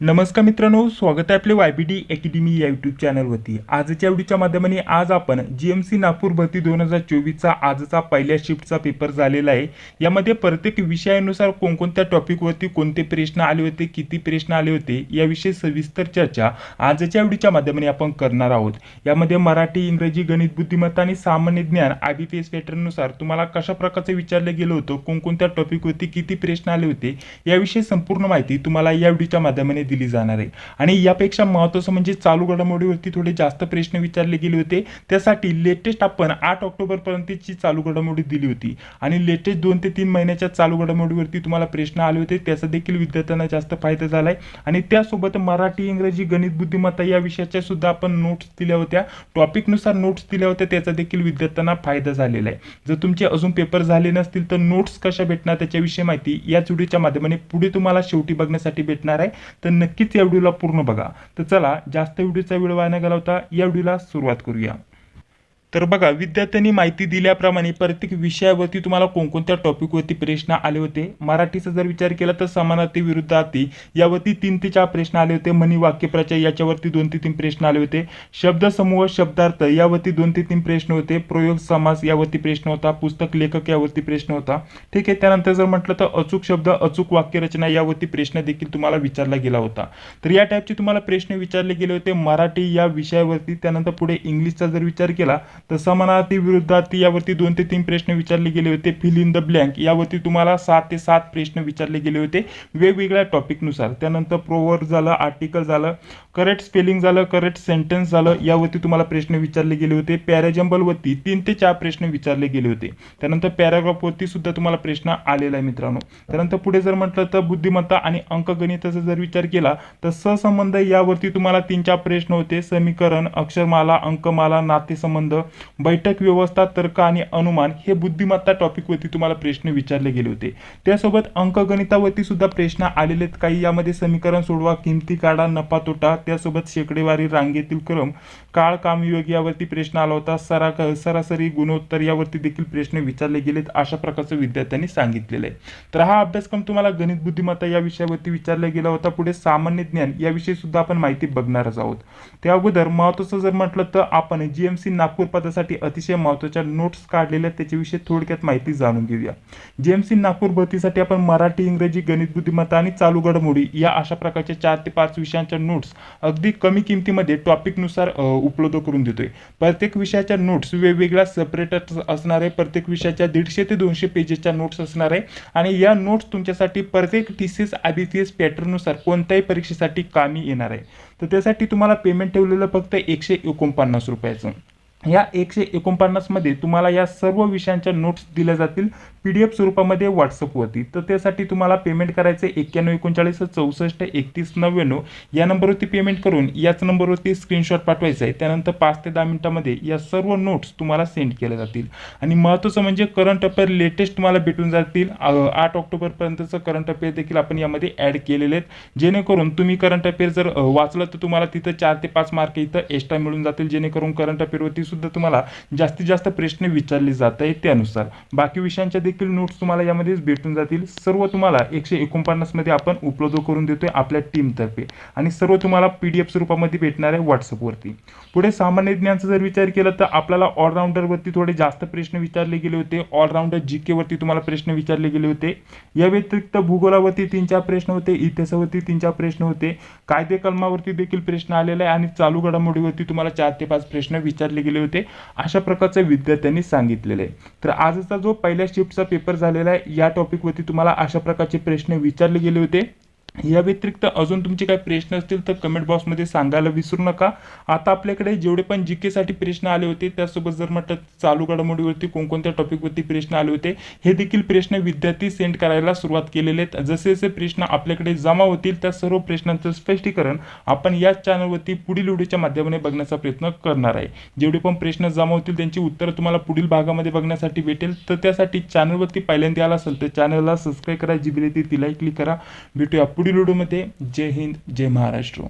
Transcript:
नमस्कार मित्रांनो स्वागत आहे आपले वाय बी डी अकॅडमी या यूट्यूब चॅनलवरती आजच्या व्हिडिओच्या माध्यमाने आज आपण जी एम सी नागपूर भरती दोन हजार चोवीसचा आजचा पहिल्या शिफ्टचा पेपर झालेला आहे. यामध्ये प्रत्येक विषयानुसार कोणकोणत्या टॉपिकवरती कोणते प्रश्न आले होते किती प्रश्न आले होते याविषयी सविस्तर चर्चा आजच्या व्हिडिओच्या माध्यमाने आपण करणार आहोत. यामध्ये मराठी इंग्रजी गणित बुद्धिमत्ता आणि सामान्य ज्ञान आय बी पी एस पॅटर्ननुसार तुम्हाला कशा प्रकारचं विचारलं गेलं होतं कोणकोणत्या टॉपिकवरती किती प्रश्न आले होते याविषयी संपूर्ण माहिती तुम्हाला या व्हिडिओच्या माध्यमाने दिली जाणार आहे. आणि यापेक्षा महत्त्वाचं म्हणजे चालू घडामोडीवरती थोडे जास्त प्रश्न विचारले गेले होते. त्यासाठी लेटेस्ट आपण आठ ऑक्टोबरपर्यंतची चालू घडामोडी दिली होती. आणि लेटेस्ट दोन ते तीन महिन्याच्या चालू घडामोडीवरती तुम्हाला प्रश्न आले होते. त्याचा देखील विद्यार्थ्यांना जास्त फायदा झालाय. आणि त्यासोबत मराठी इंग्रजी गणित बुद्धिमत्ता या विषयाच्या सुद्धा आपण नोट्स दिल्या होत्या. टॉपिकनुसार नोट्स दिल्या होत्या. त्याचा देखील विद्यार्थ्यांना फायदा झालेला आहे. जर तुमचे अजून पेपर झाले नसतील तर नोट्स कशा भेटणार त्याच्याविषयी माहिती या व्हिडिओच्या माध्यमाने पुढे तुम्हाला शेवटी बघण्यासाठी भेटणार आहे. तर नक्कीच या व्हिडिओला पूर्ण बघा. तर चला जास्त व्हिडिओचा वेळ वाया न घालवता या व्हिडिओला सुरुवात करूया. तर बघा विद्यार्थ्यांनी माहिती दिल्याप्रमाणे प्रत्येक विषयावरती तुम्हाला कोणकोणत्या टॉपिकवरती प्रश्न आले होते? मराठीचा जर विचार केला तर समानार्थी विरुद्धार्थी यावरती तीन ते चार प्रश्न आले होते. म्हणी वाक्यप्रचार याच्यावरती दोन ते तीन प्रश्न आले होते. शब्दसमूह शब्दार्थ यावरती दोन ते तीन प्रश्न होते. प्रयोग समास यावरती प्रश्न होता. पुस्तक लेखक यावरती प्रश्न होता. ठीक आहे त्यानंतर जर म्हटलं तर अचूक शब्द अचूक वाक्यरचना यावरती प्रश्न देखील तुम्हाला विचारला गेला होता. तर या टाईपचे तुम्हाला प्रश्न विचारले गेले होते. मराठी या विषयावरती त्यानंतर पुढे इंग्लिशचा जर विचार केला तर समानार्थी विरुद्धार्थी यावरती दोन ते तीन प्रश्न विचारले गेले होते. फिल इन द ब्लँक यावरती तुम्हाला सात ते सात प्रश्न विचारले गेले होते. वेगवेगळ्या टॉपिकनुसार त्यानंतर प्रोवर झालं आर्टिकल झालं करेक्ट स्पेलिंग झालं करेक्ट सेंटेन्स झालं यावरती तुम्हाला प्रश्न विचारले गेले होते. पॅराजंबलवरती तीन ते चार प्रश्न विचारले गेले होते. त्यानंतर पॅराग्राफवरती सुद्धा तुम्हाला प्रश्न आलेला आहे मित्रांनो. त्यानंतर पुढे जर म्हटलं तर बुद्धिमत्ता आणि अंकगणिताचा जर विचार केला तर सहसंबंध यावरती तुम्हाला तीन चार प्रश्न होते. समीकरण अक्षरमाला अंकमाला नातेसंबंध बैठक व्यवस्था तर्क आणि अनुमान हे बुद्धिमत्ता टॉपिकवरती तुम्हाला प्रश्न विचारले गेले होते. त्यासोबत अंकगणितावरती सुद्धा प्रश्न आलेले आहेत. काही यामध्ये समीकरण सोडवा किमती काढा नफा तोटा त्यासोबत शेकडेवारी रांगेतील क्रम काळ कामयोग यावरती प्रश्न आला होता. सरा सरासरी गुणोत्तर यावरती देखील प्रश्न विचारले गेलेत अशा प्रकारचं विद्यार्थ्यांनी सांगितलेलं आहे. तर हा अभ्यासक्रम तुम्हाला गणित बुद्धिमत्ता या विषयावरती विचारला गेला होता. पुढे सामान्य ज्ञान याविषयी सुद्धा आपण माहिती बघणारच आहोत. त्या अगोदर महत्वाचं जर म्हटलं तर आपण जीएमसी नागपूर पदासाठी अतिशय महत्त्वाच्या नोट्स काढलेल्या त्याच्याविषयी थोडक्यात माहिती जाणून घेऊया. जीएमसी नागपूर भरतीसाठी आपण मराठी इंग्रजी गणित बुद्धिमत्ता आणि चालू घडामोडी या अशा प्रकारच्या चार ते पाच विषयांच्या नोट्स अगदी कमी किमतीमध्ये टॉपिकनुसार उपलब्ध करून देतोय. प्रत्येक विषयाच्या नोट्स वेगवेगळ्या सेपरेट असणार आहे प्रत्येक विषयाच्या दीडशे ते दोनशे पेजेसच्या नोट्स असणार आहे आणि या नोट्स तुमच्यासाठी प्रत्येक T C S I B C S पॅटर्ननुसार कोणत्याही परीक्षेसाठी कामी येणार आहे. तर त्यासाठी तुम्हाला पेमेंट ठेवलेलं फक्त एकशे एकोणपन्नास रुपयाचं. या एकशे एकोणपन्नासमध्ये तुम्हाला या सर्व विषयांच्या नोट्स दिल्या जातील पी डी एफ स्वरूपामध्ये व्हॉट्सअपवरती तर त्यासाठी तुम्हाला पेमेंट करायचं एक्क्याण्णव एकोणचाळीस चौसष्ट एकतीस नव्याण्णव. या नंबरवरती पेमेंट करून याच नंबरवरती स्क्रीनशॉट पाठवायचा आहे त्यानंतर पाच ते दहा मिनिटामध्ये या सर्व नोट्स तुम्हाला सेंड केल्या जातील. आणि महत्त्वाचं म्हणजे करंट अफेअर लेटेस्ट तुम्हाला भेटून जातील. आठ ऑक्टोबरपर्यंतचं करंट अफेअर देखील आपण यामध्ये ॲड केलेले आहेत. जेणेकरून तुम्ही करंट अफेअर जर वाचलं तर तुम्हाला तिथं चार ते पाच मार्क इथं एक्स्ट्रा मिळून जातील. जेणेकरून करंट अफेअरवरती सुद्धा तुम्हाला जास्तीत जास्त प्रश्न विचारले जात आहेत त्यानुसार. बाकी विषयांच्या देखील नोट्स तुम्हाला यामध्येच भेटून जातील. सर्व तुम्हाला एकशे एकोणपन्नासमध्ये आपण उपलब्ध करून देतोय आपल्या टीमतर्फे आणि सर्व तुम्हाला पी डी एफ स्वरूपामध्ये भेटणार आहे व्हॉट्सअपवरती पुढे सामान्य ज्ञानचा जर विचार केला तर आपल्याला ऑलराऊंडरवरती थोडे जास्त प्रश्न विचारले गेले होते. ऑलराऊंडर जी केवरती तुम्हाला प्रश्न विचारले गेले होते. या व्यतिरिक्त भूगोलावरती तीन चार प्रश्न होते इतिहासावरती तीन चार प्रश्न होते. कायदे कलमावरती देखील प्रश्न आलेला आहे आणि चालू घडामोडीवरती तुम्हाला चार ते पाच प्रश्न विचारले गेले होते. अशा प्रकारचं विद्यार्थ्यांनी सांगितलेलं आहे. तर आजचा जो पहिल्या शिफ्टचा पेपर झालेला आहे या टॉपिकवरती तुम्हाला अशा प्रकारचे प्रश्न विचारले गेले होते. या व्यतिरिक्त अजून तुमचे काही प्रश्न असतील तर कमेंट बॉक्समध्ये सांगायला विसरू नका. आता आपल्याकडे जेवढे पण जी केसाठी प्रश्न आले होते त्यासोबत जर म्हटलं चालू घडामोडीवरती कोणकोणत्या टॉपिकवरती प्रश्न आले होते हे देखील प्रश्न विद्यार्थी सेंड करायला सुरुवात केलेले आहेत. जसे जसे प्रश्न आपल्याकडे जमा होतील त्या सर्व प्रश्नांचं स्पष्टीकरण आपण याच चॅनलवरती पुढील व्हिडिओच्या माध्यमाने बघण्याचा प्रयत्न करणार आहे. जेवढे पण प्रश्न जमा होतील त्यांची उत्तरं तुम्हाला पुढील भागामध्ये बघण्यासाठी भेटेल. तर त्यासाठी चॅनलवरती पहिल्यांदा आला असेल तर चॅनलला सबस्क्राईब करा जी बिल तिलाही क्लिक करा. भेटूया पुढील व्हिडिओमध्ये जय हिंद जय महाराष्ट्र.